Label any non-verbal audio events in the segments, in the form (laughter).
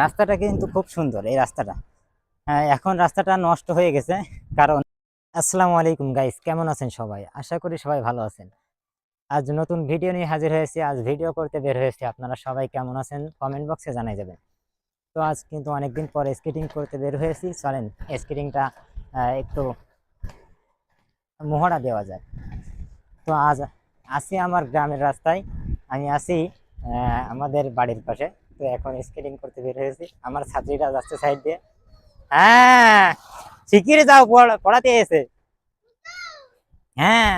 রাস্তাটা কিন্তু খুব সুন্দর এই রাস্তাটা। হ্যাঁ, এখন রাস্তাটা নষ্ট হয়ে গেছে কারণ আসসালামু আলাইকুম গাইস কেমন আছেন সবাই? আশা করি সবাই ভালো আছেন। আজ নতুন ভিডিও নিয়ে হাজির হয়েছি আজ ভিডিও করতে বের হয়েছি। আপনারা সবাই কেমন আছেন? কমেন্ট বক্সে জানাই যাবেন। তো আজ কিন্তু অনেকদিন পরে স্কেটিং করতে বের হয়েছি। চলেন স্কেটিংটা একটু মোহরা দেওয়া যায় তো আজ আসি আমার গ্রামের রাস্তায়। আমি আসি আমাদের বাড়ির পাশে। তো এখন স্কেটিং করতে বের হয়েছি। আমার ছাত্রীরা যাচ্ছে সাইড দিয়ে। হ্যাঁ শিখিয়ে যাও পড়াতে এসে। হ্যাঁ।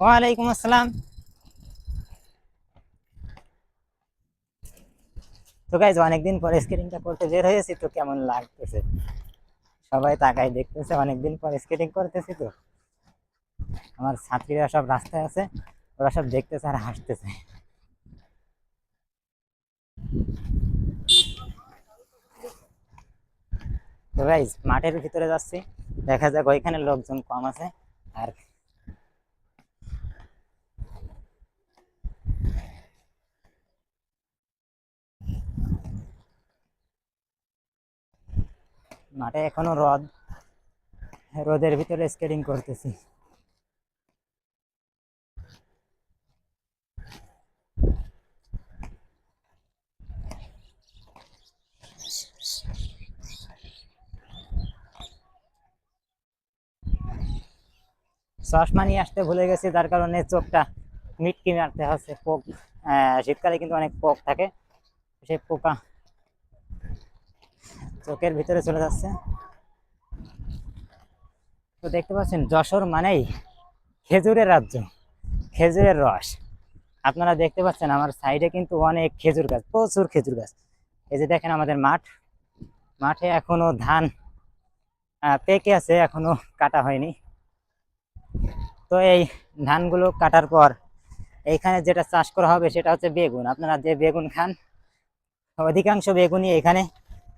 ওয়ালাইকুম আসসালাম। তো গাইজ অনেকদিন পরে স্কেটিংটা করতে বের হয়েছি, তো কেমন লাগতেছে? সবাই তাকাই দেখতেছে, অনেকদিন পর স্কেটিং করতেছি তো। আমার ছাত্রীরা সব রাস্তায় আছে। ওরা সব দেখতেছে আর হাসতেছে। মাঠের ভিতরে যাচ্ছি। দেখা যাক ওইখানে লোকজন কম আছে আর মাঠে এখনও রদ। রোদের ভিতরে স্কেটিং করতেছি। চশমা নিয়ে আসতে ভুলে গেছি, যার কারণে চোখটা মিটকি মারতে হচ্ছে। পোক শীতকালে কিন্তু অনেক পোক থাকে। সেই পোকা চোখের ভিতরে চলে যাচ্ছে। তো দেখতে পাচ্ছেন, যশোর মানেই খেজুরের রাজ্য, খেজুরের রস। আপনারা দেখতে পাচ্ছেন, আমার সাইডে কিন্তু অনেক খেজুর গাছ, প্রচুর খেজুর গাছ। এই যে দেখেন আমাদের মাঠ। মাঠে এখনও ধান পেকে আছে, এখনও কাটা হয়নি। তো এই ধানগুলো কাটার পর এইখানে যেটা চাষ করা হবে সেটা হচ্ছে বেগুন। আপনারা যে বেগুন খান, অধিকাংশ বেগুনই এখানে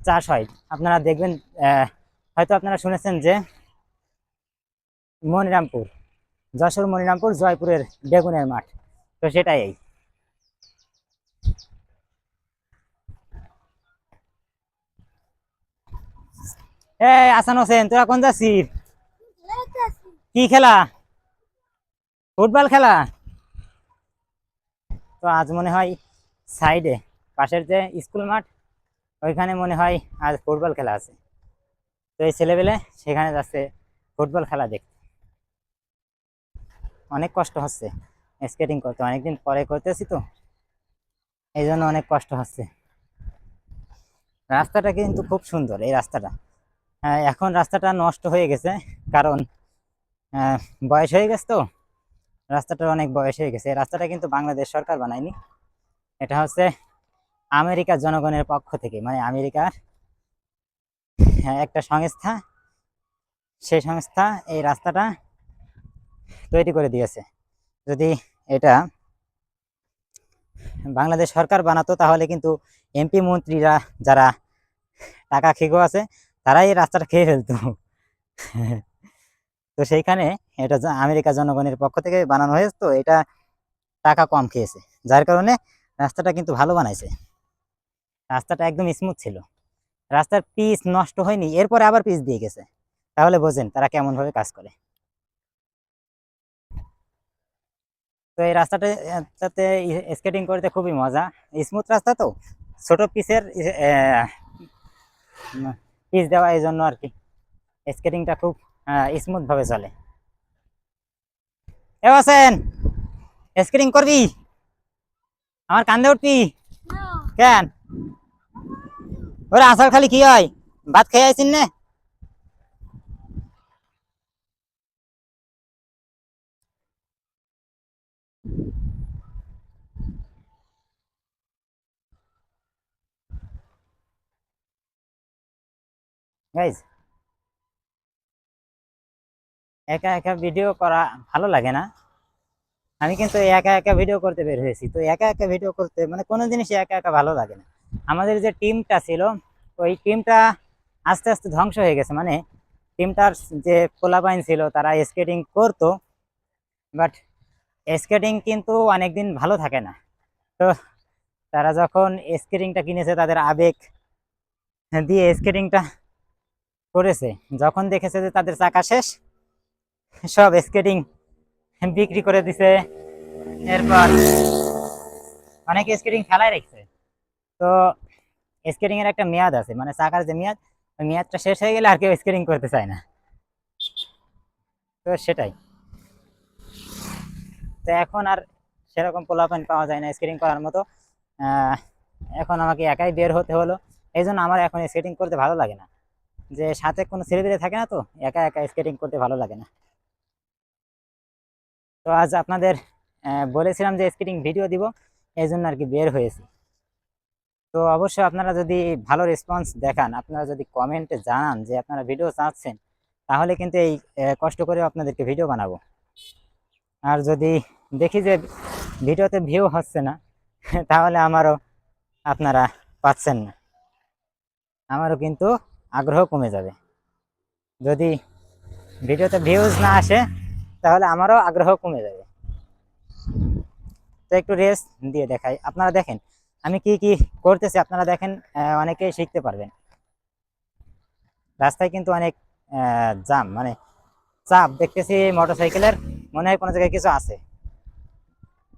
চাষ হয়। আপনারা দেখবেন হয়তো আপনারা শুনেছেন যে মনিরামপুর, যশোর মনিরামপুর, জয়পুরের বেগুনের মাঠ। তো সেটাই এই। এই, আসান হোসেন, তোরা কোন যাচ্ছিস কি খেলা? ফুটবল খেলা? তো আজ মনে হয় সাইডে পাশের যে স্কুল মাঠ ওইখানে মনে হয় আজ ফুটবল খেলা আছে। তো এই ছেলেবেলে সেখানে যাচ্ছে ফুটবল খেলা দেখতে। অনেক কষ্ট হচ্ছে স্কেটিং করতে অনেকদিন পরে করতেছি তো এই জন্য অনেক কষ্ট হচ্ছে। রাস্তাটা কিন্তু খুব সুন্দর এই রাস্তাটা। হ্যাঁ, এখন রাস্তাটা নষ্ট হয়ে গেছে কারণ বয়স হয়ে গেছে তো? রাস্তাটার অনেক বয়স হয়ে গেছে। রাস্তাটা কিন্তু বাংলাদেশ সরকার বানায়নি। এটা হচ্ছে আমেরিকার জনগণের পক্ষ থেকে। মানে আমেরিকার হ্যাঁ, একটা সংস্থা সেই সংস্থা এই রাস্তাটা তৈরি করে দিয়েছে। যদি এটা বাংলাদেশ সরকার বানাতো তাহলে কিন্তু এমপি মন্ত্রীরা যারা টাকা খেগো আছে তারাই এই রাস্তাটা খেয়ে ফেলতো। (laughs) তো সেইখানে এটা আমেরিকা জনগণের পক্ষ থেকে বানানো হয়েছে তো এটা টাকা কম খেয়েছে। যার কারণে রাস্তাটা কিন্তু ভালো বানাইছে। রাস্তাটা একদম স্মুথ ছিল। রাস্তার পিস নষ্ট হয়নি এরপরে আবার পিস দিয়ে গেছে। তাহলে বোঝেন তারা কেমন ভাবে কাজ করে। তো এই রাস্তাটা আহ, তাতে স্কেটিং করতে খুবই মজা। স্মুথ রাস্তা তো ছোট পিচের পিস দেওয়া এই জন্য আর কি। স্কেটিংটা খুব স্মুথ ভাবে চলে। এ হোসেন স্কেটিং করবি? আমার কান্দে উঠবি? কেন? ওরে আসার খালি কি হয়? ভাত খেয়ে আইসিন নে? গাইজ একা একা ভিডিও করা ভালো লাগে না। আমি কিন্তু একা একা ভিডিও করতে বের হয়েছি। তো একা একা ভিডিও করতে মানে কোনো জিনিস একা একা ভালো লাগে না। আমাদের যে টিমটা ছিল, ওই টিমটা আস্তে আস্তে ধ্বংস হয়ে গেছে। মানে টিমটার যে পোলাপাইন ছিল, তারা স্কেটিং করতো বাট স্কেটিং কিন্তু অনেক দিন ভালো থাকে না। তো তারা যখন স্কেটিংটা কিনেছে, তাদের আবেগ দিয়ে স্কেটিংটা করেছে, যখন দেখেছে যে তাদের চাকা শেষ সব স্কেটিং বিক্রি করে দিছে। এরপর অনেকে স্কেটিং খেলায় রেখেছে। তো স্কেটিং এর একটা মেয়াদ আছে মানে চাকার যে মেয়াদ, ওই মেয়াদটা শেষ হয়ে গেলে আর কেউ স্কেটিং করতে চায় না। তো সেটাই। তো এখন আর সেরকম পোলাপান পাওয়া যায় না স্কেটিং করার মতো। এখন আমাকে একাই বের হতে হলো। এই জন্য আমার এখন স্কেটিং করতে ভালো লাগে না। যে সাথে কোনো ছেলেপেলে থাকে না তো, একা একা স্কেটিং করতে ভালো লাগে না। তো আজ আপনাদের বলেছিলাম যে স্কেটিং ভিডিও দিব এই জন্য আর কি বের হয়েছি। তো অবশ্যই আপনারা যদি ভালো রেসপন্স দেখান, আপনারা যদি কমেন্টে জানান যে আপনারা ভিডিও চাচ্ছেন, তাহলে কিন্তু এই কষ্ট করে আপনাদেরকে ভিডিও বানাবো। আর যদি দেখি যে ভিডিওতে ভিউ হচ্ছে না, (laughs) তাহলে আমারও আপনারা পাচ্ছেন না। আমারও কিন্তু আগ্রহ কমে যাবে। যদি ভিডিওতে ভিউজ না আসে তাহলে আমারও আগ্রহ কমে যাবে। তো একটু রেস্ট দিয়ে দেখাই। আপনারা দেখেন আমি কি কি করতেছি আপনারা দেখেন আহ, অনেকেই শিখতে পারবেন। রাস্তায় কিন্তু অনেক জাম মানে চাপ। দেখতেছি মোটরসাইকেলের মনে হয় কোনো জায়গায় কিছু আছে।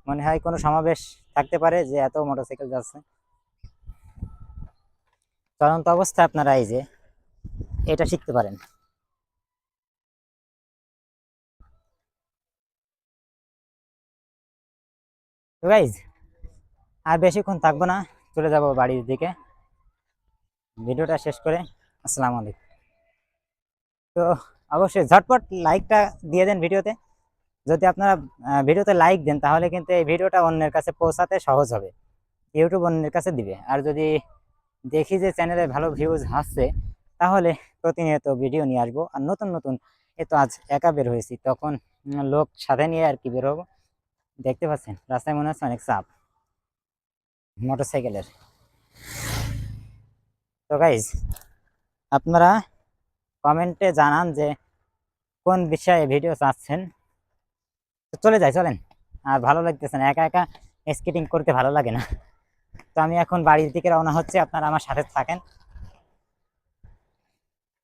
মনে হয় কোনো সমাবেশ থাকতে পারে যে এত মোটরসাইকেল যাচ্ছে। চলন্ত অবস্থায় আপনারা এই যে এটা শিখতে পারেন। তো গাইজ আর বেশিক্ষণ থাকব না, চলে যাব বাড়ির দিকে। ভিডিওটা শেষ করে, আসসালামু আলাইকুম। তো অবশ্যই ঝটপট লাইকটা দিয়ে দেন ভিডিওতে। যদি আপনারা ভিডিওতে লাইক দেন, তাহলে কিন্তু এই ভিডিওটা অন্যের কাছে পৌঁছাতে সহজ হবে। ইউটিউব অন্যের কাছে দিবে। আর যদি দেখি যে চ্যানেলে ভালো ভিউজ আসছে, তাহলে প্রতিনিয়ত ভিডিও নিয়ে আসব। আর নতুন নতুন, এ তো আজ একা বের হয়েছি, তখন লোক সাথে নিয়ে আর কি বের হব? দেখতে পাচ্ছেন? রাস্তায় মনে হচ্ছে অনেক চাপ মোটরসাইকেলের। তো গাইজ আপনারা কমেন্টে জানান যে কোন বিষয়ে ভিডিও চাচ্ছেন। তো চলে যাই, চলেন। আর ভালো লাগতেছে না, একা একা স্কেটিং করতে ভালো লাগে না। তো আমি এখন বাড়ির দিকে রওনা হচ্ছে, আপনারা আমার সাথে থাকেন।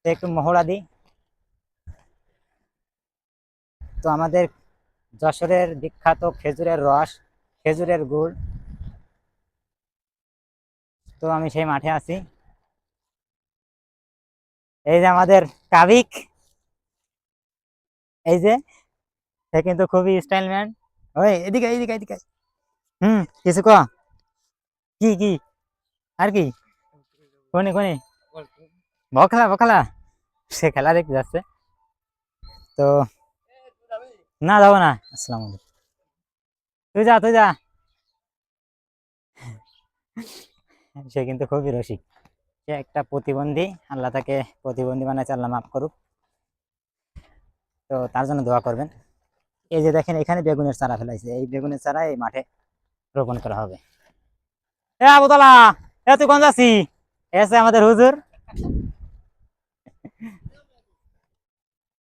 তো একটু মহড়া দিই। তো আমাদের যশোরের বিখ্যাত খেজুরের রস, খেজুরের গুড়। তো আমি সেই মাঠে আছি। এই যে আমাদের কাবিক। এই যে, সে কিন্তু খুবই স্টাইল ম্যান ওই, এদিকে এদিকে এদিকে। হুম, কিছু ক। কি কি? আর কি? কোনে কোনে? বখলা বখলা সে খেলা দেখতে যাচ্ছে। তো না, যাব না। আসসালাম তুই যা তুই যা। সে কিন্তু খুবই রসিক। সে একটা প্রতিবন্ধী, আল্লাহ তাকে প্রতিবন্ধী বানাইছে আল্লাহ মাফ করুক। তো তার জন্য দোয়া করবেন। এই যে দেখেন, এখানে বেগুনের চারা ফেলাইছে। এই বেগুনের চারা এই মাঠে রোপণ করা হবে। এ আবুতলা এ তুই কোন যাচ্ছি? এসে আমাদের হুজুর।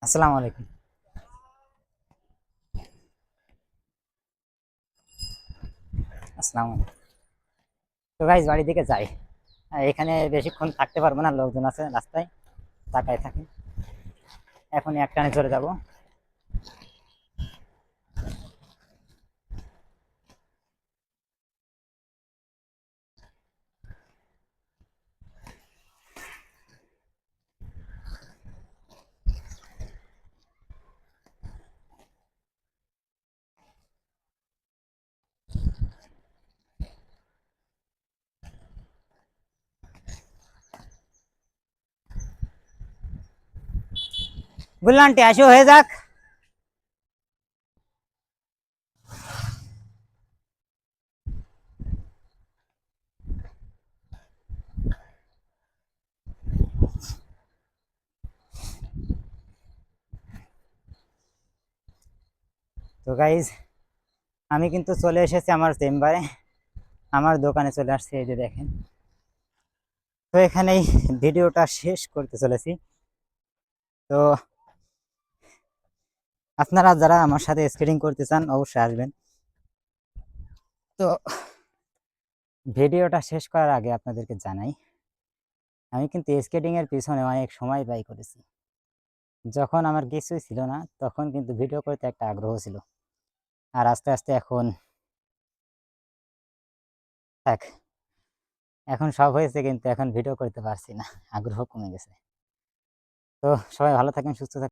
আসসালামু আলাইকুম। আসসালামু তো গাইজ বাড়ির দিকে যাই। আর এখানে বেশিক্ষণ থাকতে পারব না, লোকজন আছে রাস্তায় তাকায় থাকি। এখন একটানে চলে যাব। বললাম আসো, হয়ে যাক। তো গাইজ আমি কিন্তু চলে এসেছি আমার চেম্বারে। আমার দোকানে চলে আসছি, এই যে দেখেন। তো এখানেই ভিডিওটা শেষ করতে চলেছি। তো আপনারা যারা আমার সাথে স্কেটিং করতে চান, অবশ্যই আসবেন। তো, ভিডিওটা শেষ করার আগে আপনাদেরকে জানাই, আমি কিন্তু স্কেটিং এর পিছনে অনেক সময় ব্যয় করেছি। যখন আমার কিছুই ছিল না, তখন কিন্তু ভিডিও করতে একটা আগ্রহ ছিল। আর আস্তে আস্তে এখন থাক, এখন সব হয়েছে কিন্তু এখন ভিডিও করতে পারছি না, আগ্রহ কমে গেছে। তো, সবাই ভালো থাকেন, সুস্থ থাকেন।